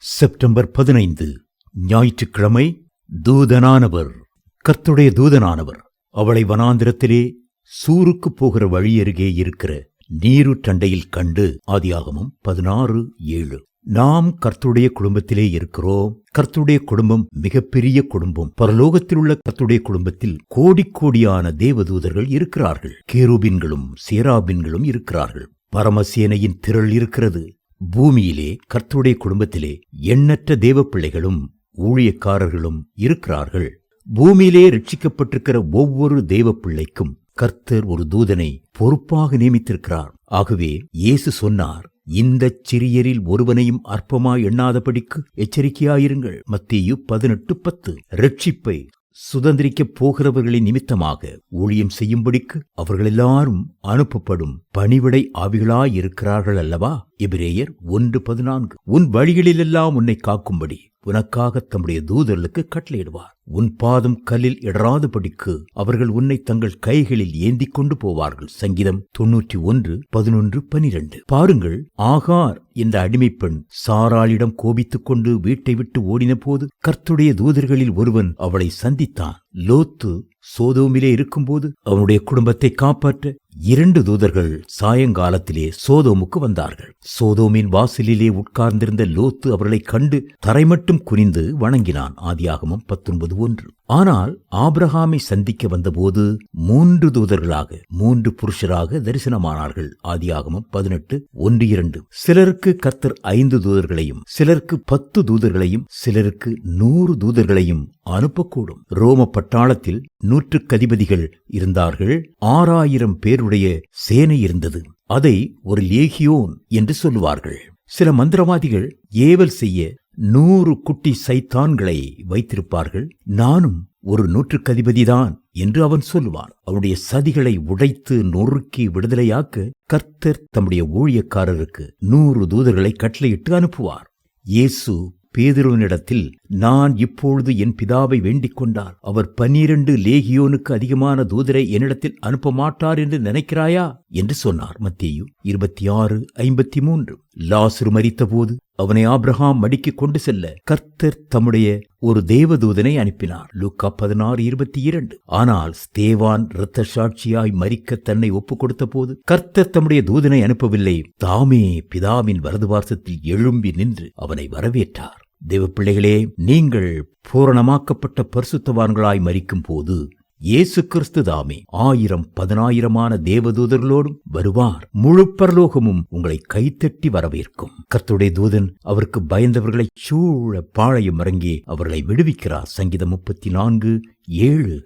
September பதினைந்து ஞாயிற்றுக்கிழமை தூதனானவர். கர்த்துடைய தூதனானவர் அவளை வனாந்திரத்திலே சூருக்கு போகிற வழியருகே இருக்கிற நீருற்றண்டையில் கண்டு ஆதியாகமும் பதினாறு ஏழு. நாம் கர்த்துடைய குடும்பத்திலே இருக்கிறோம். கர்த்துடைய குடும்பம் மிகப்பெரிய குடும்பம். பரலோகத்தில் உள்ள கர்த்துடைய குடும்பத்தில் கோடிக்கோடியான தேவதூதர்கள் இருக்கிறார்கள். கேரூபின்களும் சேராபின்களும் இருக்கிறார்கள். பரமசேனையின் திரள் இருக்கிறது. பூமியிலே கர்த்தருடைய குடும்பத்திலே எண்ணற்ற தேவ பிள்ளைகளும் ஊழியக்காரர்களும் இருக்கிறார்கள். பூமியிலே ரட்சிக்கப்பட்டிருக்கிற ஒவ்வொரு தேவப்பிள்ளைக்கும் கர்த்தர் ஒரு தூதனை பொறுப்பாக நியமித்திருக்கிறார். ஆகவே இயேசு சொன்னார் இந்த சிறியரில் ஒருவனையும் அற்பமாய் எண்ணாதபடிக்கு எச்சரிக்கையாயிருங்கள். மத்தியு பதினெட்டு பத்து. ரட்சிப்பை சுதந்திரிக்கப் போகிறவர்களின் நிமித்தமாக ஊழியம் செய்யும்படிக்கு அவர்கள் எல்லாரும் அனுப்பப்படும் பணிவிடை ஆவிகளாயிருக்கிறார்கள் அல்லவா? எபிரேயர் ஒன்று பதினான்கு. உன் வழிகளிலெல்லாம் உன்னை காக்கும்படி உனக்காக தம்முடைய தூதர்களுக்கு கட்டளையிடுவார். உன் பாதம் கல்லில் இடராதபடிக்கு அவர்கள் உன்னை தங்கள் கைகளில் ஏந்திக் கொண்டு போவார்கள். சங்கீதம் தொன்னூற்றி ஒன்று பதினொன்று பனிரெண்டு. பாருங்கள் ஆகார் என்ற அடிமைப்பெண் சாராளிடம் கோபித்துக் கொண்டு வீட்டை விட்டு ஓடின போது கர்த்துடைய தூதர்களில் ஒருவன் அவளை சந்தித்தான். லோத்து சோதோமிலே இருக்கும்போது அவனுடைய குடும்பத்தை காப்பாற்ற இரண்டு தூதர்கள் சாயங்காலத்திலே சோதோமுக்கு வந்தார்கள். சோதோமின் வாசலிலே உட்கார்ந்திருந்த லோத்து அவர்களை கண்டு தரை மட்டும் குனிந்து வணங்கினான். ஆதியாகமும் பத்தொன்பது ஒன்று. ஆனால் ஆபிரகாமை சந்திக்க வந்தபோது மூன்று தூதர்களாக மூன்று புருஷராக தரிசனமானார்கள். ஆதியாகமம் பதினெட்டு ஒன்று இரண்டு. சிலருக்கு கர்த்தர் ஐந்து தூதர்களையும் சிலருக்கு பத்து தூதர்களையும் சிலருக்கு நூறு தூதர்களையும் அனுப்பக்கூடும். ரோம பட்டாளத்தில் நூற்றுக்கதிபதிகள் இருந்தார்கள். ஆறாயிரம் பேருடைய சேனை இருந்தது. அதை ஒரு லேகியோன் என்று சொல்லுவார்கள். சில மந்திரவாதிகள் ஏவல் செய்ய நூறு குட்டி சைத்தான்களை வைத்திருப்பார்கள். நானும் ஒரு நூற்றுக்கதிபதிதான் என்று அவன் சொல்லுவான். அவனுடைய சதிகளை உடைத்து நொறுக்கி விடுதலையாக்க கர்த்தர் தம்முடைய ஊழியக்காரருக்கு நூறு தூதர்களை கட்டளையிட்டு அனுப்புவார். இயேசு பேதுருவனிடத்தில் நான் இப்பொழுது என் பிதாவை வேண்டிக் கொண்டார். அவர் பன்னிரண்டு லேகியோனுக்கு அதிகமான தூதரை என்னிடத்தில் அனுப்ப மாட்டார் என்று நினைக்கிறாயா? என்று சொன்னார் மத்தேயு. இருபத்தி ஆறு ஐம்பத்தி மூன்று லாசுரு மறித்தபோது அவனை ஆப்ரஹாம் மடிக்கு கொண்டு செல்ல கர்த்தர் தம்முடைய ஒரு தேவதூதனை அனுப்பினார். லூக்கா பதினாறு இருபத்தி இரண்டு ஆனால் ஸ்தேவான் இரத்த சாட்சியாய் மறிக்க தன்னை ஒப்பு கொடுத்த போது கர்த்தர் தம்முடைய தூதனை அனுப்பவில்லை. தாமே பிதாவின் வரதுவாசத்தில் எழும்பி நின்று அவனை வரவேற்றார். தேவ பிள்ளைகளே நீங்கள் பூரணமாக்கப்பட்ட பரிசுத்தவான்களாய் மறிக்கும் போது இயேசு கிறிஸ்து தாமே ஆயிரம் பதினாயிரமான தேவதூதர்களோடும் வருவார். முழு பரலோகமும் உங்களை கைத்தட்டி வரவேற்கும். கர்த்துடைய தூதன் அவருக்கு பயந்தவர்களை சூழ பாழையும் இறங்கி அவர்களை விடுவிக்கிறார். சங்கீதம் முப்பத்தி நான்கு ஏழு.